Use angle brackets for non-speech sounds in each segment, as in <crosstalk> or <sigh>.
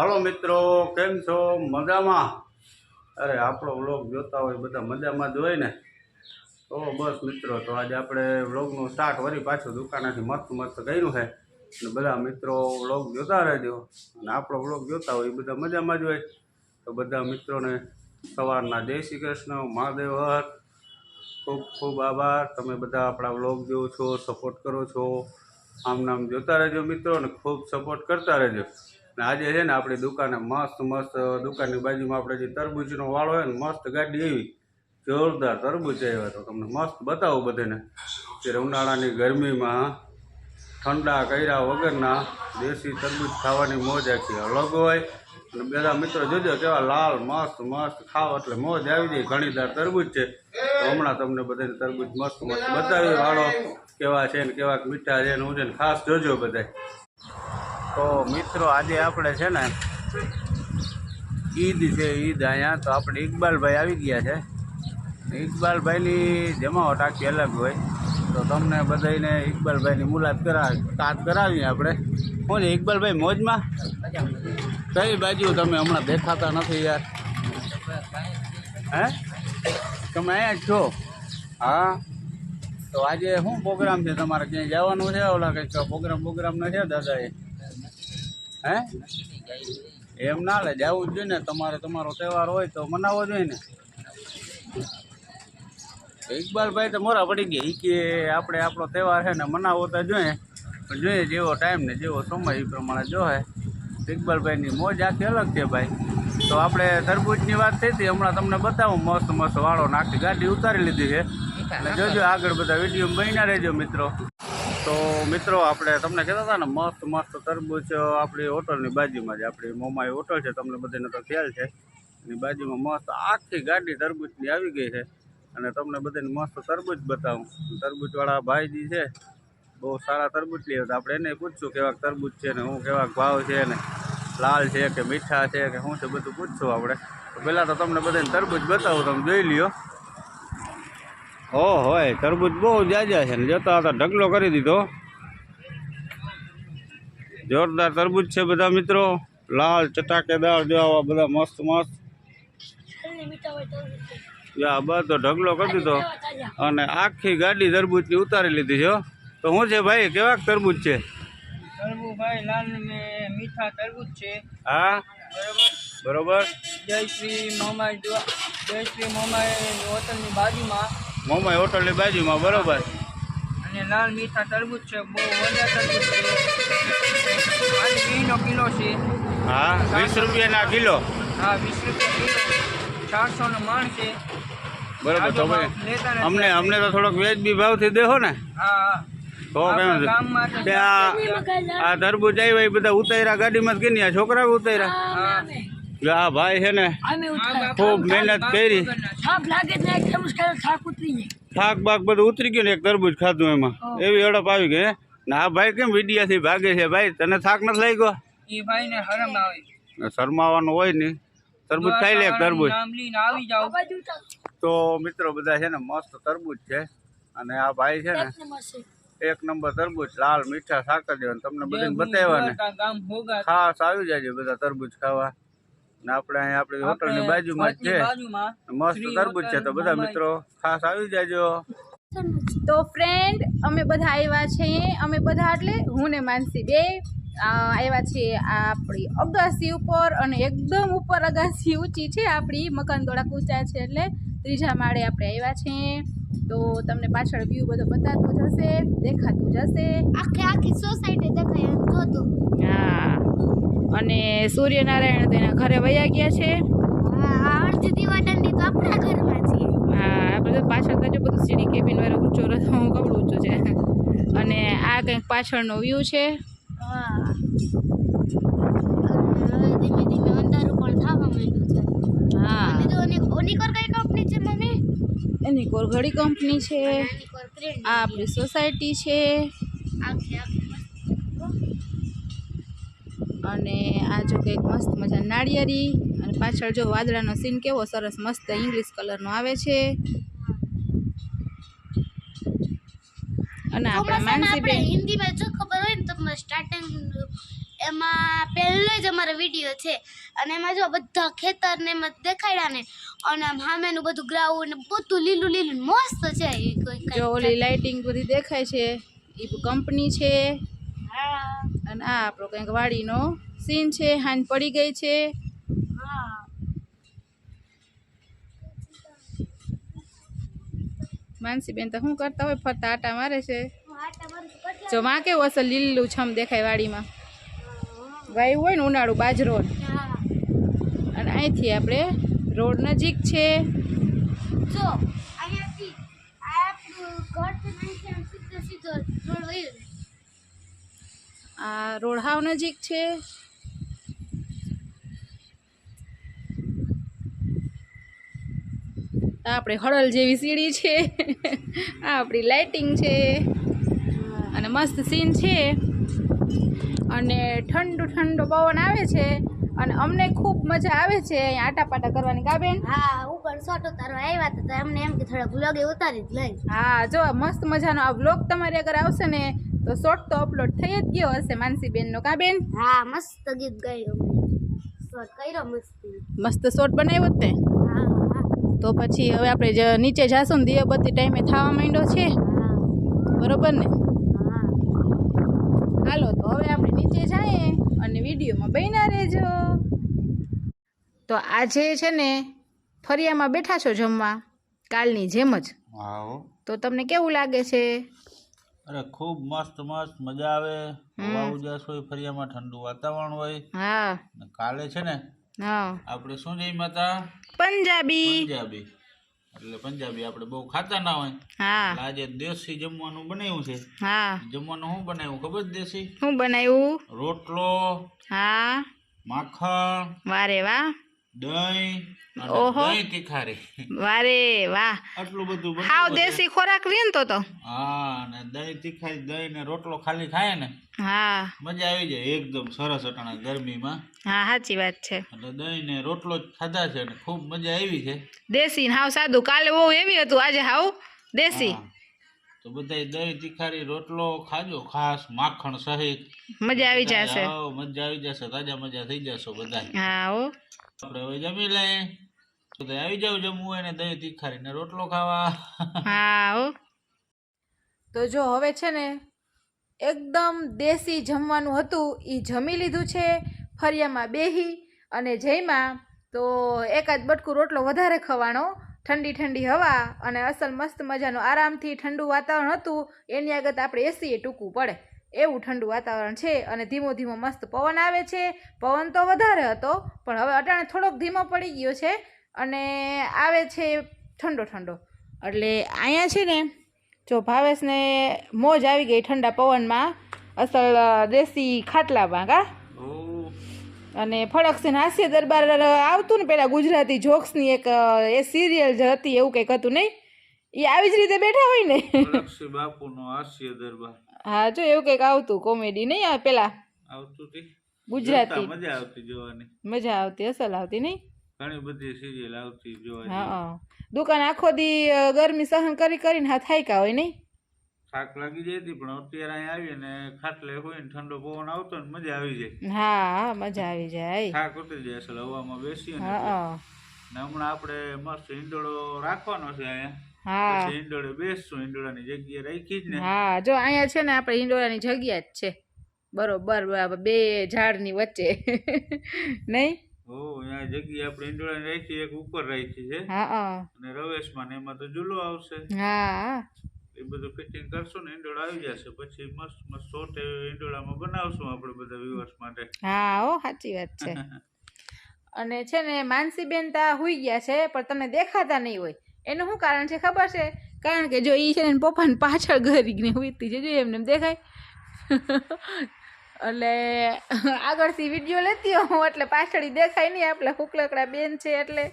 હાલો મિત્રો, કેમ છો? મજામાં? અરે, આપણો વ્લોગ જોતા હોય બધા મજામાં જ ને? તો બસ મિત્રો, તો આજે આપણે વ્લોગનું સ્ટાર્ટ વળી પાછું દુકાનેથી મસ્ત મસ્ત કર્યું છે. અને બધા મિત્રો વ્લોગ જોતા રહેજો. અને આપણો વ્લોગ જોતા હોય એ બધા મજામાં જ હોય. તો બધા મિત્રોને સવારના જય શ્રી કૃષ્ણ, મહાદેવ હર. ખૂબ ખૂબ આભાર. તમે બધા આપણા વ્લોગ જોવો છો, સપોર્ટ કરો છો. આમ નામ જોતા રહેજો મિત્રો, અને ખૂબ સપોર્ટ કરતા રહેજો. અને આજે છે ને આપણી દુકાને મસ્ત મસ્ત, દુકાનની બાજુમાં આપણે જે તરબૂચનો વાળો હોય ને, મસ્ત ગાડી એવી. જોરદાર તરબૂચ આવ્યા તો તમને મસ્ત બતાવું બધાને. અત્યારે ઉનાળાની ગરમીમાં ઠંડા કર્યા વગરના દેશી તરબૂચ ખાવાની મોજ આખી અલગ હોય. અને બધા મિત્રો જોજો કેવા લાલ, મસ્ત મસ્ત ખાવ એટલે મોજ આવી જાય. ઘણીદાર તરબૂચ છે. હમણાં તમને બધાને તરબૂચ મસ્ત મસ્ત બતાવી વાળો કેવા છે ને કેવા મીઠા છે ને, હું છે ને ખાસ જોજો બધા તો મિત્રો આજે આપણે છે ને ઈદ છે, ઈદ અહીંયા. તો આપણે ઇકબાલભાઈ આવી ગયા છે. ઇકબાલભાઈની જમાવટ આખી અલગ હોય. તો તમને બધાને ઇકબાલભાઈની મુલાકાત કરાવી તાત કરાવીએ આપણે. છે? ઇકબાલભાઈ મોજમાં? કઈ બાજુ તમે હમણાં દેખાતા નથી યાર? હે? તમે અહીંયા જ છો? હા. તો આજે શું પ્રોગ્રામ છે? તમારે ક્યાંય જવાનું છે? ઓલા કંઈક પ્રોગ્રામ પ્રોગ્રામ ન છે દાદાએ? હે? એમ ના લે જવું જ જોઈએ ને તમારે તમારો તહેવાર હોય તો મનાવવો જોઈએ ને. ઇકબાલભાઈ તો મોરા પડી ગયા. એ કે આપણે આપણો તહેવાર છે ને મનાવવો તો જોઈએ. પણ જોઈએ જેવો ટાઈમ ને જેવો સમય એ પ્રમાણે જોહે ઇકબાલભાઈની મોજ આખી અલગ છે ભાઈ. તો આપણે તરબૂચની વાત થઈ હતી હમણાં તમને બતાવું મસ્ત મસ્ત વાળો નાખી ગાડી ઉતારી લીધી છે. અને જોજો આગળ બધા વીડિયો બન્યા રહેજો મિત્રો. તો મિત્રો, આપણે તમને કહેતા હતા ને, મસ્ત મસ્ત તરબૂચ આપણી હોટલની બાજુમાં જ આપણી મોમાઈ હોટલ છે, તમને બધાને તો ખ્યાલ છે. એની બાજુમાં મસ્ત આખી ગાડી તરબૂચની આવી ગઈ છે. અને તમને બધાને મસ્ત તરબૂચ બતાવું. તરબૂચવાળા ભાઈજી છે, બહુ સારા તરબૂચ લે તો આપણે એને પૂછશું કેવાક તરબૂચ છે ને, હું કેવાક ભાવ છે ને, લાલ છે કે મીઠા છે કે શું છે, બધું પૂછશું આપણે. પહેલાં તો તમને બધાને તરબૂચ બતાવું, તમે જોઈ લ્યો. હો હોય તરબૂચ બહુ જાજા છે ને જતા હતા ઢગલો કરી દીધો. જોરદાર તરબૂચ છે બધા મિત્રો. લાલ ચટાકેદાર જો આવા બધા મસ્ત મસ્ત. યા બધો ઢગલો કરી દીધો. અને આખી ગાડી તરબૂચની ઉતારી લીધી છે તો શું છે ભાઈ કેવા તરબૂચ છે? ભાઈ લાલ મીઠા તરબૂચ છે. હા? બરોબર? બરોબર? જય શ્રી મોમાઈ જય શ્રી મોમાઈ હોટલની બાજુમાં મોમાઈ હોટલની બાજુમાં બરોબર. અને લાલ મીઠા તરબૂચ છે બહુ વધારે તરબૂચ છે. પાંચ કિલો છે. હા વીસ રૂપિયાના કિલો. હા વીસ રૂપિયા કિલો. ચારસો નો માણ છે. બરોબર તમે. અમને અમને તો થોડોક વેજબી ભાવથી દેહો ને. હા હા. તો કેમ આ આ તરબૂચ આવ્યા એ બધા ઉતાર્યા ગાડીમાં કે આ છોકરા ઉતાર્યા હા. આ ભાઈ છે ને ખૂબ મહેનત કરી. થાક ને ઉતરી જાય થાક બાક બધું ઉતરી ગયું ને એક તરબૂચ ખાધું એમાં. એવી અડપ આવી ગઈ? ને આ ભાઈ કેમ વિડિયાથી ભાગે છે ભાઈ? તને થાક નથી લાગ્યો? એ ભાઈને હરમ આવે. શરમાવાનું હોય નહીં તરબૂચ ખાઈ લે તરબૂજ તરબૂચ. આવી જાઓ. તો મિત્રો બધા છે ને મસ્ત તરબૂચ છે. અને આ ભાઈ છે ને એક નંબર તરબૂચ લાલ મીઠા સાકર જેવા તમને બધાને બતાવ્યા ને. ખાસ આવી જાય બધા તરબૂચ ખાવા. ને આપણે અહીંયા આપણી હોટલની બાજુમાં છે. મસ્ત તરબૂજ છે તો બધા મિત્રો ખાસ આવી જાજો. તો ફ્રેન્ડ અમે બધા આવ્યા છીએ. અમે બધા એટલે હું ને માનસી બે આવ્યા છીએ આપણી અગાસી ઉપર અને એકદમ ઉપર અગાસી ઊંચી છે આપણી. મકાન થોડાક ઊંચા છે એટલે ત્રીજા માળે આપણે આવ્યા છીએ. તો તમને પાછળ વ્યૂ બધો બતાતો જશે દેખાતું જશે. આખે આખી સોસાયટી દેખાય હા. અને સૂર્યનારાયણ તેના ઘરે વયા ગયા છે. હા હા પાછળ તો બધું સીડી કેબિન વાળો ઊંચો રસ્તો કપડું ઊંચું છે. અને આ કંઈક પાછળનો વ્યૂ છે. હા. ધીમે ધીમે અંધારું પણ થવા માંડ્યું છે. હા. જો કઈ કંપની છે મમ્મી? એની કોરઘડી કંપની છે. આ આપણી સોસાયટી છે. આખે આખી અને આ જો કંઈક મસ્ત મજા નાળિયેરી અને પાછળ જો વાદળાનો સીન કેવો સરસ મસ્ત ઇંગ્લિશ કલરનો આવે છે. અને આપણા માનસીબેન હિન્દીમાં જો ખબર હોય ને તમને સ્ટાર્ટિંગ એમાં પહેલો જ અમારો વીડિયો છે. અને એમાં જો બધા ખેતર ને એમાં દેખાડ્યા ને. અને આમ સામેનું બધું ગ્રાઉન્ડ ને બધું લીલું લીલું મસ્ત છે. જો ઓલી લાઇટિંગ બધી દેખાય છે. એ કંપની છે. અને આ આપણો કંઈક વાડીનો સીન છે હાંજ પડી ગઈ છે. માનસીબેન તો શું કરતા હોય? ફરતા આટા મારે છે. જો માં કેવું હશે? લીલું છમ દેખાય વાડીમાં. વાયુ હોય ને ઉનાળું બાજરો. અને અહીંથી આપણે રોડ નજીક છે. જો અહીંયાથી આ આપણું ઘર છે ને અહીંથી આમ સીધો સીધો રોડ વયો જાય. આ રોડ હાવ નજીક છે. આપણે હળલ જેવી સીડી છે. આ આપણી લાઇટિંગ છે. અને મસ્ત સીન છે. અને ઠંડુ ઠંડુ પવન આવે છે. અને અમને ખૂબ મજા આવે છે અહીંયા આટાપાટા કરવાની. કાબેન હા ઉપર શોટ ઉતારવા આવ્યા હતા તો એમને એમ કે થોડા બ્લોગ ઉતારી જ લઈ. હા જો મસ્ત મજાનો આ વ્લોગ તમારી અગર આવશે ને તો શોર્ટ તો અપલોડ થઈ જ ગયો હશે માનસીબેનનો. કાબેન હા મસ્ત ગીત ગાયું શોર્ટ કર્યો મસ્તી. મસ્ત શોર્ટ બનાવ્યો જ ને? તો પછી હવે આપણે જ નીચે જાશું ને દિયાબત્તી ટાઈમે થવા માંડ્યો છે. હા. બરોબર ને? હા. હાલો તો હવે આપણે નીચે જઈએ અને વિડીયોમાં બન્યા રહેજો. તો આજે છે ને ફરિયામાં બેઠા છો જમવા કાલની જેમ જ. તો તમને કેવું લાગે છે? અરે ખૂબ મસ્ત મસ્ત મજા આવે. હવા ઉજાસ હોય ફરિયામાં ઠંડુ વાતાવરણ હોય. હા. કાલે છે ને હા. આપણે શું જઈ માતા પંજાબી. પંજાબી. એટલે પંજાબી આપણે બહુ ખાતા ના હોય. હા. આજે દેશી જમવાનું બનાવ્યું છે. હા. જમવાનું શું બનાવ્યું ખબર દેશી? શું બનાવ્યું? રોટલો હા. માખણ. વારે વાહ. દહીં ઓહો. દહીં તીખારી. વારે વાહ. આટલું બધું હાવ દેશી ખોરાક લે તો તો. હા અને દહીં તીખારી દહીં ને રોટલો ખાલી ખાય ને હા. મજા આવી જાય એકદમ સરસ અટાણા ગરમીમાં. હા સાચી વાત છે. એટલે દહીં ને રોટલો જ ખાધા છે ને ખૂબ મજા આવી છે. દેશી ને હાવ સાદું. કાલે બહુ એવી હતું આજે હાવ દેશી. તો બધાય દહીં તીખારી રોટલો ખાજો ખાસ માખણ સહિત. મજા આવી જશે. મજા આવી જશે તાજા મજા થઈ જશો બધા હા. આપણે હવે જમી લઈએ બધા આવી જાવ જમવું અને દહીં તીખારીને રોટલો ખાવા. હો તો જો હવે છે ને, એકદમ દેશી જમવાનું હતું એ જમી લીધું છે, ફરિયામાં બેહી અને જઈમાં તો એકાદ બટકું રોટલો વધારે ખવાનો, ઠંડી ઠંડી હવા અને અસલ મસ્ત મજાનું આરામથી ઠંડુ વાતાવરણ હતું, એની આગળ આપણે એસીએ ટૂંકવું પડે. એવું ઠંડુ વાતાવરણ છે અને ધીમો ધીમો મસ્ત પવન આવે છે. પવન તો વધારે હતો પણ હવે અટાણે થોડોક ધીમો પડી ગયો છે અને આવે છે ઠંડો ઠંડો. એટલે અહીંયા છે ને જો ભાવેશને મોજ આવી ગઈ ઠંડા પવનમાં અસલ દેશી ખાટલામાં કા અને ફળકસિંહ હાસ્ય દરબાર આવતું ને પેલા ગુજરાતી જોક્સની એક એ સિરિયલ જ હતી એવું કંઈક હતું નહીં? એ આવી જ રીતે બેઠા હોય ને? બાપુનો હાસ્ય દરબાર. હા જો એવું કંઈક આવતું કોમેડી નહીં આ પેલા? આવતું હતી ગુજરાતી. મજા આવતી જોવાની. મજા આવતી અસલ આવતી નહીં? ઘણી બધી સિરિયલ આવતી જોવાની. હા દુકાન આખો દી ગરમી સહન કરી કરીને હા થાયકા હોય નહીં? થાક લાગી જતી પણ અત્યારે અહીં આવીએ ને ખાટલે હોય ને ઠંડો પવન આવતો ને મજા આવી જાય. હા હા મજા આવી જાય. થાક ઉતરી જાય અસલ હવામાં બેસીએ ને હમણાં આપણે મસ્ત ઈંડોળો રાખવાનો છે અહીંયા. હા. ઈંડોળે બેસશું ઈંડોળાની જગ્યાએ રાખી જ ને. હા જો અહીંયા છે ને આપણે ઈંડોળાની જગ્યા જ છે. બરોબર બે ઝાડની વચ્ચે. <laughs> નહીં? ઓ અહીંયા જગ્યા આપણે ઈંડોળાની રાખી એક ઉપર રાખી છે. હા હા. અને રવેશમાં ને એમાં તો જુલો આવશે. હા એ બધું ફિટિંગ કરશું ને ઈંડોળા આવી જશે. પછી મસ્ત મસ્ત સોટે ઈંડોળામાં બનાવશું આપણે બધા વ્યુઅર્સ માટે. હા હો સાચી વાત છે. <laughs> અને છે ને માનસીબેન તા હુઈ ગયા છે પણ તમને દેખાતા નહીં હોય. એનું શું કારણ છે ખબર છે? કારણ કે જો એ છે ને પપ્પાને પાછળ ગરીને વીતી છે, જો એમને દેખાય. <laughs> એટલે આગળથી વીડિયો લેતી હોઉં, એટલે પાછળ દેખાય નહીં આપણે હુકલકડા બેન છે એટલે.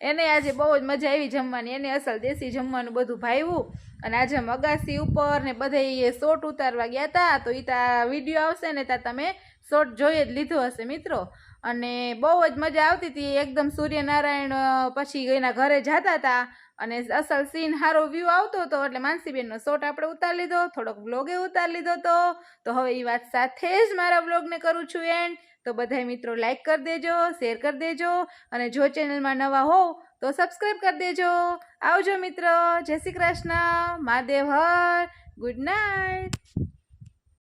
એને આજે બહુ જ મજા આવી જમવાની, એને અસલ દેશી જમવાનું બધું ભાવ્યું. અને આજે અમે અગાસી ઉપર ને બધે શોટ ઉતારવા ગયા હતા તો એ ત્યાં વીડિયો આવશે ને ત્યાં તમે શોટ જોઈ જ લીધો હશે મિત્રો. અને બહુ જ મજા આવતી હતી એકદમ સૂર્યનારાયણ પછી એના ઘરે જતા હતા અને અસલ સીન હારો વ્યૂ આવતો હતો, એટલે માનસીબેનનો શોટ આપણે ઉતારી લીધો, થોડોક વ્લોગે ઉતારી લીધો હતો તો હવે એ વાત સાથે જ મારા વ્લોગને કરું છું એન્ડ તો બધાય મિત્રો લાઇક કરી દેજો શેર કરી દેજો, અને જો ચેનલમાં નવા હો તો સબસ્ક્રાઈબ કરી દેજો. આવજો મિત્રો, જય શ્રી કૃષ્ણ, મહાદેવ હર ગુડ નાઇટ